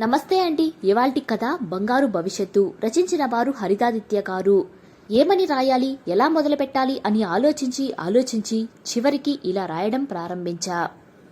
నమస్తే అండి. ఇవాల్టి కథ బంగారు భవిష్యత్తు. రచించిన వారు హరితాదిత్య గారు. ఏమని రాయాలి? ఎలా మొదలుపెట్టాలి? అని ఆలోచించి ఆలోచించి చివరికి ఇలా రాయడం ప్రారంభించా.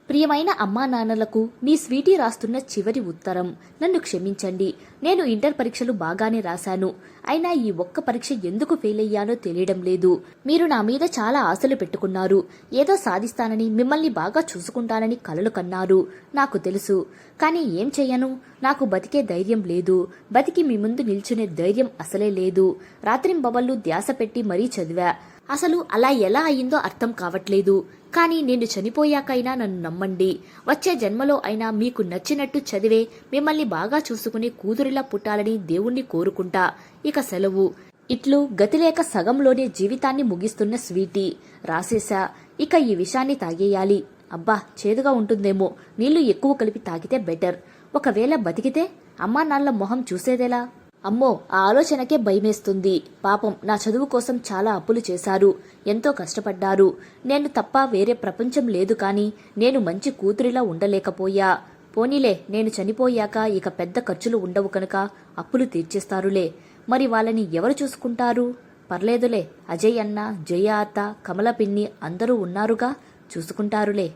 ప్రియమైన అమ్మా నాన్నలకు మీ స్వీటీ రాస్తున్న చివరి ఉత్తరం. నన్ను క్షమించండి. నేను ఇంటర్ పరీక్షలు బాగానే రాశాను. అయినా ఈ ఒక్క పరీక్ష ఎందుకు ఫెయిల్ అయ్యానో తెలియడం లేదు. మీరు నా మీద చాలా ఆశలు పెట్టుకున్నారు. ఏదో సాధిస్తానని మిమ్మల్ని బాగా చూసుకుంటానని కలలు కన్నారు. నాకు తెలుసు. కానీ ఏం చెయ్యను నాకు బతికే ధైర్యం లేదు. బతికి మీ ముందు నిల్చునే ధైర్యం అసలే లేదు. రాత్రింబవళ్ళు ధ్యాస పెట్టి మరీ చదివా. అసలు అలా ఎలా అయిందో అర్థం కావట్లేదు. కానీ నేను చనిపోయాకైనా నన్ను నమ్మండి. వచ్చే జన్మలో అయినా మీకు నచ్చినట్టు చదివే మిమ్మల్ని బాగా చూసుకుని కూతురిలా పుట్టాలని దేవుణ్ణి కోరుకుంటా. ఇక సెలవు. ఇట్లు గతిలేక సగంలోనే జీవితాన్ని ముగిస్తున్న స్వీటీ. రాసేశా ఇక ఈ విషాన్ని తాగేయాలి. అబ్బా చేదుగా ఉంటుందేమో. నీళ్ళు ఎక్కువ కలిపి తాగితే బెటర్. ఒకవేళ బతికితే అమ్మా నాన్నల మొహం చూసేదెలా? అమ్మో ఆ ఆలోచనకే భయమేస్తుంది. పాపం నా చదువు కోసం చాలా అప్పులు చేశారు. ఎంతో కష్టపడ్డారు. నేను తప్ప వేరే ప్రపంచం లేదు కానీ నేను మంచి కూతురిలా ఉండలేకపోయా. పోనీలే నేను చనిపోయాక ఇక పెద్ద ఖర్చులు ఉండవు కనుక అప్పులు తీర్చేస్తారులే. మరి వాళ్ళని ఎవరు చూసుకుంటారు? పర్లేదులే అజయ్ అన్న జయ అత్త కమల పిన్ని అందరూ ఉన్నారుగా చూసుకుంటారులే.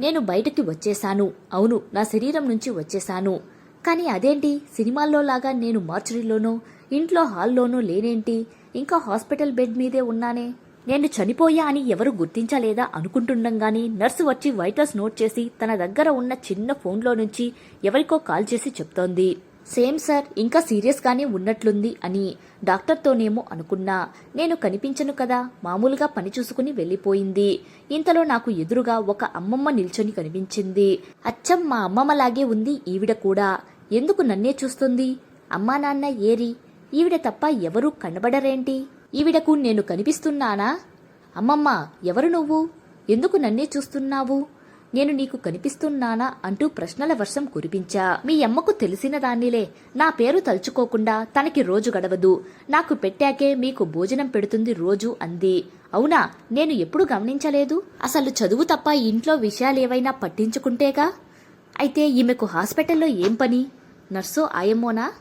నేను బయటకి వచ్చేశాను. అవును నా శరీరం నుంచి వచ్చేశాను. కానీ అదేంటి? సినిమాల్లో లాగా నేను మార్చరీలోనో ఇంట్లో హాల్లోనూ లేనేంటి? ఇంకా హాస్పిటల్ బెడ్ మీదే ఉన్నానే. నేను చనిపోయా అని ఎవరు గుర్తించలేదా అనుకుంటుండగానే నర్సు వచ్చి వైటర్స్ నోట్ చేసి తన దగ్గర ఉన్న చిన్న ఫోన్లో నుంచి ఎవరికో కాల్ చేసి చెప్తోంది. సేమ్ సార్ ఇంకా సీరియస్గానే ఉన్నట్లుంది అని డాక్టర్తోనేమో అనుకున్నా. నేను కనిపించను కదా మామూలుగా పని చూసుకుని వెళ్ళిపోయింది. ఇంతలో నాకు ఎదురుగా ఒక అమ్మమ్మ నిల్చొని కనిపించింది. అచ్చం మా అమ్మమ్మలాగే ఉంది ఈవిడ కూడా. ఎందుకు నన్నే చూస్తుంది? అమ్మా నాన్న ఏరి ఈవిడ తప్ప ఎవరూ కనబడరేంటి? ఈవిడకు నేను కనిపిస్తున్నానా? అమ్మమ్మ ఎవరు నువ్వు? ఎందుకు నన్నే చూస్తున్నావు? నేను నీకు కనిపిస్తున్నానా అంటూ ప్రశ్నల వర్షం కురిపించా. మీ అమ్మకు తెలిసిన దాన్నిలే నా పేరు తలుచుకోకుండా తనకి రోజు గడవదు. నాకు పెట్టాకే మీకు భోజనం పెడుతుంది రోజు అంది. అవునా? నేను ఎప్పుడు గమనించలేదు? అసలు చదువు తప్ప ఇంట్లో విషయాలేవైనా పట్టించుకుంటేగా? అయితే ఈమెకు హాస్పిటల్లో ఏం పని? నర్సు ఆయమ్మోనా?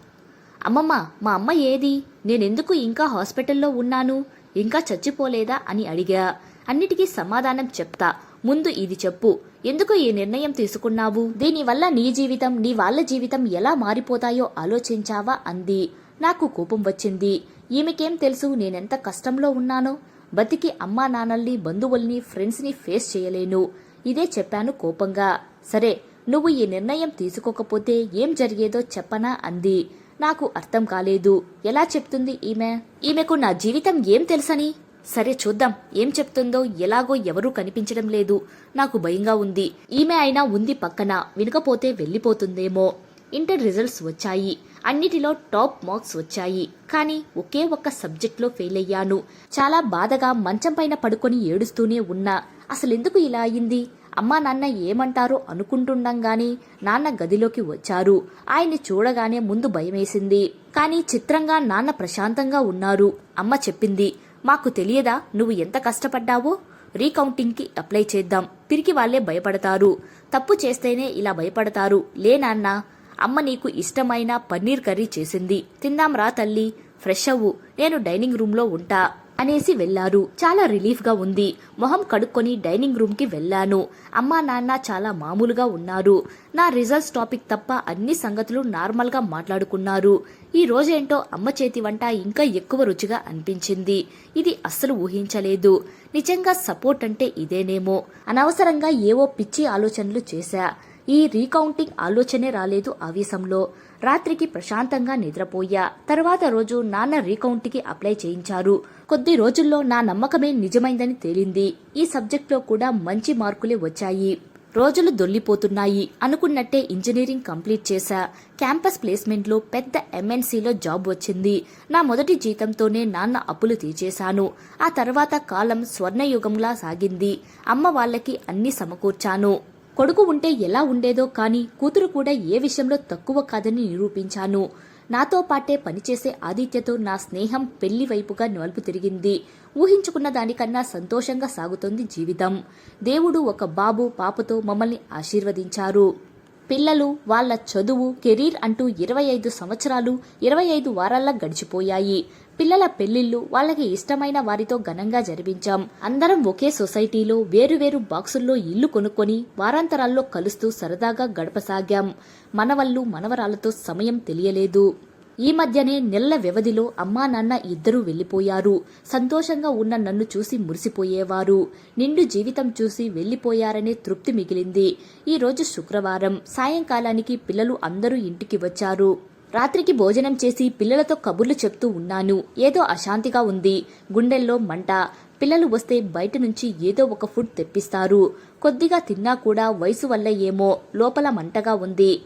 అమ్మమ్మ మా అమ్మ ఏది? నేనెందుకు ఇంకా హాస్పిటల్లో ఉన్నాను? ఇంకా చచ్చిపోలేదా? అని అడిగా. అన్నిటికీ సమాధానం చెప్తా. ముందు ఇది చెప్పు. ఎందుకు ఈ నిర్ణయం తీసుకున్నావు? దీనివల్ల నీ జీవితం నీ వాళ్ళ జీవితం ఎలా మారిపోతాయో ఆలోచించావా? అంది. నాకు కోపం వచ్చింది. ఈమెకేం తెలుసు? నేనెంత కష్టంలో ఉన్నానో? బతికి అమ్మా నాన్నల్ని బంధువుల్ని ఫ్రెండ్స్ని ఫేస్ చేయలేను. ఇదే చెప్పాను కోపంగా. సరే నువ్వు ఈ నిర్ణయం తీసుకోకపోతే ఏం జరిగేదో చెప్పనా అంది. నాకు అర్థం కాలేదు. ఎలా చెప్తుంది ఈమె? ఈమెకు నా జీవితం ఏం తెలుసని? సరే చూద్దాం. ఏం చెప్తుందో ఎలాగో ఎవరూ కనిపించడం లేదు. నాకు భయంగా ఉంది. ఈమె అయినా ఉంది పక్కన. వినకపోతే వెళ్ళిపోతుందేమో. ఇంటర్ రిజల్ట్స్ వచ్చాయి. అన్నిటిలో టాప్ మార్క్స్ వచ్చాయి. కానీ ఒకే ఒక్క సబ్జెక్ట్లో ఫెయిల్ అయ్యాను. చాలా బాధగా మంచం పైన పడుకొని ఏడుస్తూనే ఉన్నా. అసలెందుకు ఇలా అయింది? అమ్మా నాన్న ఏమంటారో అనుకుంటుండగానే నాన్న గదిలోకి వచ్చారు. ఆయన్ని చూడగానే ముందు భయమేసింది. కానీ చిత్రంగా నాన్న ప్రశాంతంగా ఉన్నారు. అమ్మ చెప్పింది మాకు తెలియదా? నువ్వు ఎంత కష్టపడ్డావో? రీకౌంటింగ్కి అప్లై చేద్దాం. పిరికి వాళ్ళే భయపడతారు. తప్పు చేస్తేనే ఇలా భయపడతారు. లే నాన్న అమ్మ నీకు ఇష్టమైన పన్నీర్ కర్రీ చేసింది. తిందాం రా తల్లి ఫ్రెష్ అవ్వు. నేను డైనింగ్ రూమ్లో ఉంటా. అనేసి వెళ్ళారు. చాలా రిలీఫ్గా ఉంది. మొహం కడుక్కొని డైనింగ్ రూమ్కి వెళ్ళాను అమ్మా నాన్న చాలా మామూలుగా ఉన్నారు. నా రిజల్ట్స్ టాపిక్ తప్ప అన్ని సంగతులు నార్మల్గా మాట్లాడుకున్నారు. ఈ రోజేంటో అమ్మ చేతి వంట ఇంకా ఎక్కువ రుచిగా అనిపించింది. ఇది అస్సలు ఊహించలేదు. నిజంగా సపోర్ట్ అంటే ఇదేనేమో. అనవసరంగా ఏవో పిచ్చి ఆలోచనలు చేశా. ఈ రీకౌంటింగ్ ఆలోచనే రాలేదు ఆవేశంలో. రాత్రికి ప్రశాంతంగా నిద్రపోయా. తర్వాత రోజు నాన్న రీకౌంట్కి అప్లై చేయించారు. కొద్ది రోజుల్లో నా నమ్మకమే నిజమైందని తేలింది. ఈ సబ్జెక్ట్లో కూడా మంచి మార్కులే వచ్చాయి. రోజులు దొల్లిపోతున్నాయి అనుకున్నట్టే ఇంజనీరింగ్ కంప్లీట్ చేశా. క్యాంపస్ ప్లేస్మెంట్లో పెద్ద ఎంఎన్సీలో జాబ్ వచ్చింది. నా మొదటి జీతంతోనే నాన్న అప్పులు తీర్చేశాను. ఆ తర్వాత కాలం స్వర్ణయుగంలా సాగింది. అమ్మ వాళ్ళకి అన్ని సమకూర్చాను. కొడుకు ఉంటే ఎలా ఉండేదో కానీ కూతురు కూడా ఏ విషయంలో తక్కువ కాదని నిరూపించాను. నాతో పాటే పనిచేసే ఆదిత్యతో నా స్నేహం పెళ్ళి వైపుగా నలుపు తిరిగింది. ఊహించుకున్న దానికన్నా సంతోషంగా సాగుతోంది జీవితం. దేవుడు ఒక బాబు పాపతో మమ్మల్ని ఆశీర్వదించారు. పిల్లలు వాళ్ళ చదువు కెరీర్ అంటూ ఇరవై ఐదు సంవత్సరాలు ఇరవై ఐదు వారాల్లా గడిచిపోయాయి. పిల్లల పెళ్ళిళ్ళు వాళ్ళకి ఇష్టమైన వారితో ఘనంగా జరిపించాం. అందరం ఒకే సొసైటీలో వేరువేరు బాక్సుల్లో ఇల్లు కొనుక్కొని వారాంతరాల్లో కలుస్తూ సరదాగా గడపసాగాం. మనవళ్ళు మనవరాలతో సమయం తెలియలేదు. ఈ మధ్యనే నెల వ్యవధిలో అమ్మా నాన్న ఇద్దరూ వెళ్ళిపోయారు సంతోషంగా ఉన్న నన్ను చూసి మురిసిపోయేవారు. నిండు జీవితం చూసి వెళ్ళిపోయారనే తృప్తి మిగిలింది. ఈ రోజు శుక్రవారం. సాయంకాలానికి పిల్లలు అందరూ ఇంటికి వచ్చారు. రాత్రికి భోజనం చేసి పిల్లలతో కబుర్లు చెప్తూ ఉన్నాను. ఏదో అశాంతిగా ఉంది. గుండెల్లో మంట. పిల్లలు వస్తే బయట నుంచి ఏదో ఒక ఫుడ్ తెప్పిస్తారు. కొద్దిగా తిన్నా కూడా వయసు వల్ల ఏమో. లోపల మంటగా ఉంది.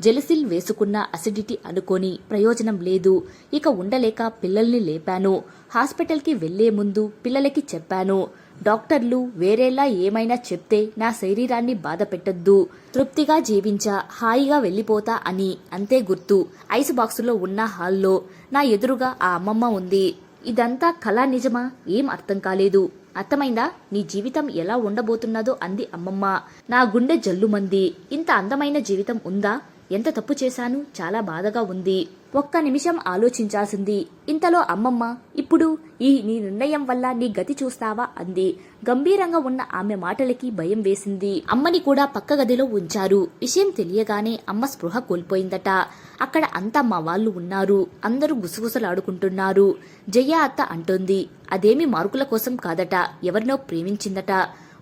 జెలసిల్ వేసుకున్న అసిడిటీ అనుకొని ప్రయోజనం లేదు. ఇక ఉండలేక పిల్లల్ని లేపాను. హాస్పిటల్కి వెళ్ళే ముందు పిల్లలకి చెప్పాను. డాక్టర్లు వేరేలా ఏమైనా చెప్తే నా శరీరాన్ని బాధ పెట్టద్దు. తృప్తిగా జీవించా హాయిగా వెళ్ళిపోతా అని అంతే గుర్తు. ఐస్ బాక్సులో ఉన్న హాల్లో నా ఎదురుగా ఆ అమ్మమ్మ ఉంది. ఇదంతా కళా నిజమా? ఏం అర్థం కాలేదు. అర్థమైందా? నీ జీవితం ఎలా ఉండబోతున్నదో అంది అమ్మమ్మ. నా గుండె జల్లుమంది. ఇంత అందమైన జీవితం ఉందా? ఎంత తప్పు చేశాను చాలా బాధగా ఉంది. ఒక్క నిమిషం ఆలోచించాల్సింది. ఇంతలో అమ్మమ్మ ఇప్పుడు ఈ నీ నిర్ణయం వల్ల నీ గతి చూస్తావా? అంది. గంభీరంగా ఉన్న ఆమె మాటలకి భయం వేసింది. అమ్మని కూడా పక్క గదిలో ఉంచారు. విషయం తెలియగానే అమ్మ స్పృహ కోల్పోయిందట. అక్కడ అంతా మా వాళ్ళు ఉన్నారు. అందరూ గుసగుసలాడుకుంటున్నారు. జయ అత్త అంటోంది అదేమి మార్కుల కోసం కాదట. ఎవరినో ప్రేమించిందట.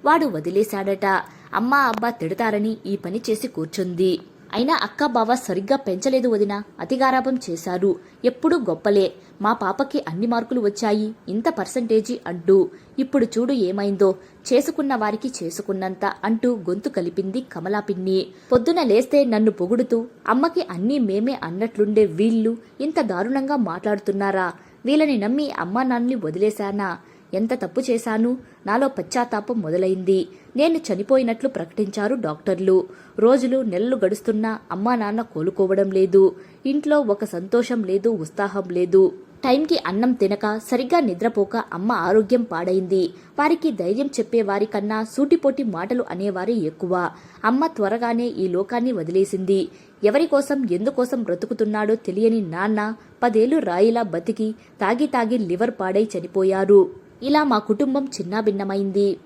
వాడు వదిలేశాడట. అమ్మ అబ్బా తిడతారని ఈ పని చేసి కూర్చుంది. అయినా అక్క బావ సరిగ్గా పెంచలేదు వదిన. అతిగారాభం చేశారు ఎప్పుడూ గొప్పలే. మా పాపకి అన్ని మార్కులు వచ్చాయి. ఇంత పర్సంటేజీ అంటూ ఇప్పుడు చూడు ఏమైందో. చేసుకున్న వారికి చేసుకున్నంత అంటూ గొంతు కలిపింది కమలా పిన్ని. పొద్దున లేస్తే నన్ను పొగుడుతూ అమ్మకి అన్నీ మేమే అన్నట్లుండే వీళ్ళు ఇంత దారుణంగా మాట్లాడుతున్నారా? వీళ్ళని నమ్మి అమ్మా నాన్నని వదిలేశానా? ఎంత తప్పు చేశాను? నాలో పశ్చాత్తాపం మొదలైంది. నేను చనిపోయినట్లు ప్రకటించారు డాక్టర్లు. రోజులు నెలలు గడుస్తున్నా అమ్మా నాన్న కోలుకోవడం లేదు. ఇంట్లో ఒక సంతోషం లేదు ఉత్సాహం లేదు. టైంకి అన్నం తినక సరిగ్గా నిద్రపోక అమ్మ ఆరోగ్యం పాడైంది. వారికి ధైర్యం చెప్పేవారి కన్నా సూటిపోటి మాటలు అనేవారే ఎక్కువ. అమ్మ త్వరగానే ఈ లోకాన్ని వదిలేసింది. ఎవరి కోసం ఎందుకోసం బ్రతుకుతున్నాడో తెలియని నాన్న పదేళ్ళు రాయిలా బతికి తాగి తాగి లివర్ పాడై చనిపోయారు. ఇలా మా కుటుంబం చిన్నాభిన్నమైంది.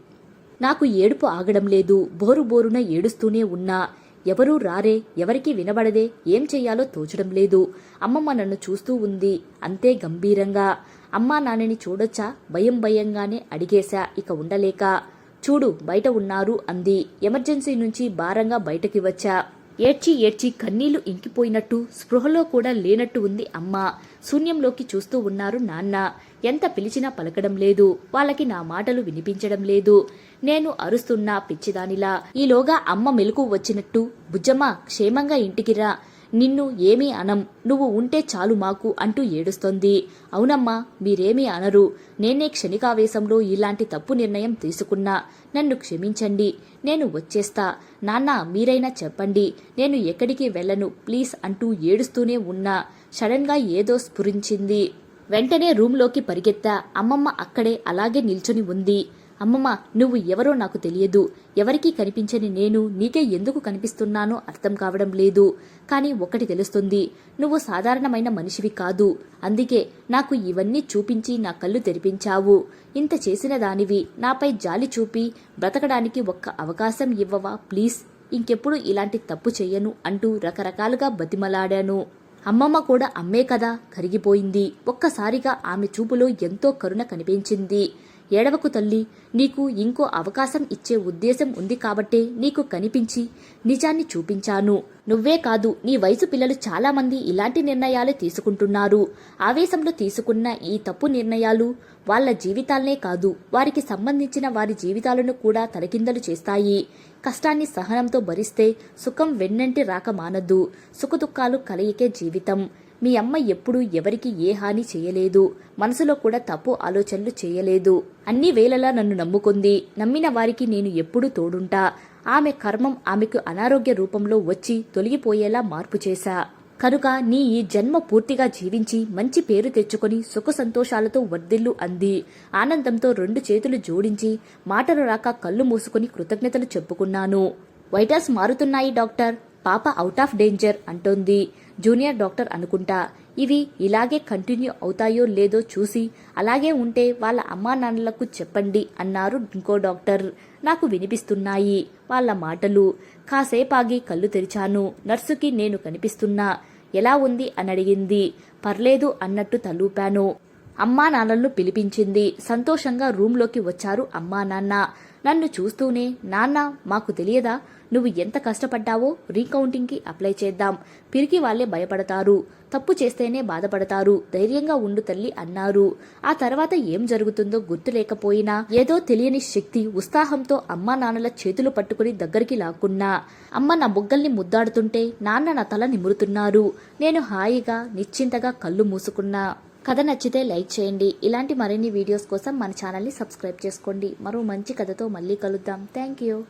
నాకు ఏడుపు ఆగడం లేదు. బోరు బోరున ఏడుస్తూనే ఉన్నా. ఎవరూ రారే ఎవరికీ వినబడదే ఏం చెయ్యాలో తోచడం లేదు. అమ్మమ్మ నన్ను చూస్తూ ఉంది. అంతే గంభీరంగా. అమ్మా నాన్నని చూడొచ్చా? భయం భయంగానే అడిగేశా. ఇక ఉండలేక. చూడు బయట ఉన్నారు అంది. ఎమర్జెన్సీ నుంచి భారంగా బయటకి వచ్చా. ఏడ్చి ఏడ్చి కన్నీళ్ళు ఇంకిపోయినట్టు స్పృహలో కూడా లేనట్టు ఉంది అమ్మ. శూన్యంలోకి చూస్తూ ఉన్నారు నాన్న. ఎంత పిలిచినా పలకడం లేదు. వాళ్ళకి నా మాటలు వినిపించడం లేదు. నేను అరుస్తున్నా పిచ్చిదానిలా. ఈలోగా అమ్మ మెలకు వచ్చినట్టు బుజ్జమ్మ క్షేమంగా ఇంటికి రా. నిన్ను ఏమీ అనం నువ్వు ఉంటే చాలు మాకు అంటూ ఏడుస్తోంది. అవునమ్మా మీరేమీ అనరు. నేనే క్షణికావేశంలో ఇలాంటి తప్పు నిర్ణయం తీసుకున్నా. నన్ను క్షమించండి నేను వచ్చేస్తా. నాన్న మీరైనా చెప్పండి నేను ఎక్కడికి వెళ్ళను ప్లీజ్ అంటూ ఏడుస్తూనే ఉన్నా. సడన్గా ఏదో స్ఫురించింది. వెంటనే రూంలోకి పరిగెత్తా అమ్మమ్మ అక్కడే అలాగే నిల్చుని ఉంది. అమ్మమ్మ నువ్వు ఎవరో నాకు తెలియదు. ఎవరికీ కనిపించని నేను నీకే ఎందుకు కనిపిస్తున్నానో అర్థం కావడం లేదు. కానీ ఒకటి తెలుస్తుంది నువ్వు సాధారణమైన మనిషివి కాదు. అందుకే నాకు ఇవన్నీ చూపించి నా కళ్ళు తెరిపించావు. ఇంత చేసిన దానివి నాపై జాలి చూపి బ్రతకడానికి ఒక్క అవకాశం ఇవ్వవా? ప్లీజ్. ఇంకెప్పుడు ఇలాంటి తప్పు చెయ్యను అంటూ రకరకాలుగా బతిమలాడాను. అమ్మమ్మ కూడా అమ్మే కదా కరిగిపోయింది. ఒక్కసారిగా ఆమె చూపులో ఎంతో కరుణ కనిపించింది. ఏడవకు తల్లి నీకు ఇంకో అవకాశం ఇచ్చే ఉద్దేశం ఉంది కాబట్టే నీకు కనిపించి నిజాన్ని చూపించాను. నువ్వే కాదు నీ వయసు పిల్లలు చాలామంది ఇలాంటి నిర్ణయాలు తీసుకుంటున్నారు. ఆవేశంలో తీసుకున్న ఈ తప్పు నిర్ణయాలు వాళ్ళ జీవితాలనే కాదు వారికి సంబంధించిన వారి జీవితాలను కూడా తలకిందలు చేస్తాయి. కష్టాన్ని సహనంతో భరిస్తే సుఖం వెన్నంటి రాక మానద్దు సుఖదుఖాలు కలయికే జీవితం. మీ అమ్మ ఎప్పుడూ ఎవరికి ఏ హాని చేయలేదు. మనసులో కూడా తప్పు ఆలోచనలు చేయలేదు. అన్ని వేళలా నన్ను నమ్ముకుంది. నమ్మిన వారికి నేను ఎప్పుడూ తోడుంటా. ఆమె కర్మం ఆమెకు అనారోగ్య రూపంలో వచ్చి తొలగిపోయేలా మార్పు చేశా. కనుక నీ ఈ జన్మ పూర్తిగా జీవించి మంచి పేరు తెచ్చుకొని సుఖ సంతోషాలతో వర్ధిల్లు అంది. ఆనందంతో రెండు చేతులు జోడించి మాటలు రాక కళ్ళు మూసుకొని కృతజ్ఞతలు చెప్పుకున్నాను. వైటస్ మారుతున్నాయి డాక్టర్. పాప అవుట్ ఆఫ్ డేంజర్ అంటోంది. జూనియర్ డాక్టర్ అనుకుంటా. ఇవి ఇలాగే కంటిన్యూ అవుతాయో లేదో చూసి అలాగే ఉంటే వాళ్ళ అమ్మా నాన్నలకు చెప్పండి అన్నారు ఇంకో డాక్టర్ నాకు వినిపిస్తున్నాయి వాళ్ళ మాటలు. కాసేపాగి కళ్ళు తెరిచాను. నర్సుకి నేను కనిపిస్తున్నా. ఎలా ఉంది అని అడిగింది. పర్లేదు అన్నట్టు తలూపాను. అమ్మా నాన్నలను పిలిపించింది. సంతోషంగా రూంలోకి వచ్చారు అమ్మా నాన్న. నన్ను చూస్తూనే నాన్న మాకు తెలియదా? నువ్వు ఎంత కష్టపడ్డావో రీకౌంటింగ్కి అప్లై చేద్దాం. పిరికి వాళ్ళే భయపడతారు. తప్పు చేస్తేనే బాధపడతారు. ధైర్యంగా ఉండు తల్లి అన్నారు. ఆ తర్వాత ఏం జరుగుతుందో గుర్తు లేకపోయినా ఏదో తెలియని శక్తి ఉత్సాహంతో అమ్మా నాన్నల చేతులు పట్టుకుని దగ్గరికి లాక్కున్నా. అమ్మ నా బుగ్గల్ని ముద్దాడుతుంటే నాన్న నా తల నిమురుతున్నారు. నేను హాయిగా నిశ్చింతగా కళ్ళు మూసుకున్నా. కథ నచ్చితే లైక్ చేయండి. ఇలాంటి మరిన్ని వీడియోస్ కోసం మన ఛానల్ని సబ్స్క్రైబ్ చేసుకోండి. మరో మంచి కథతో మళ్ళీ కలుద్దాం. Thank you.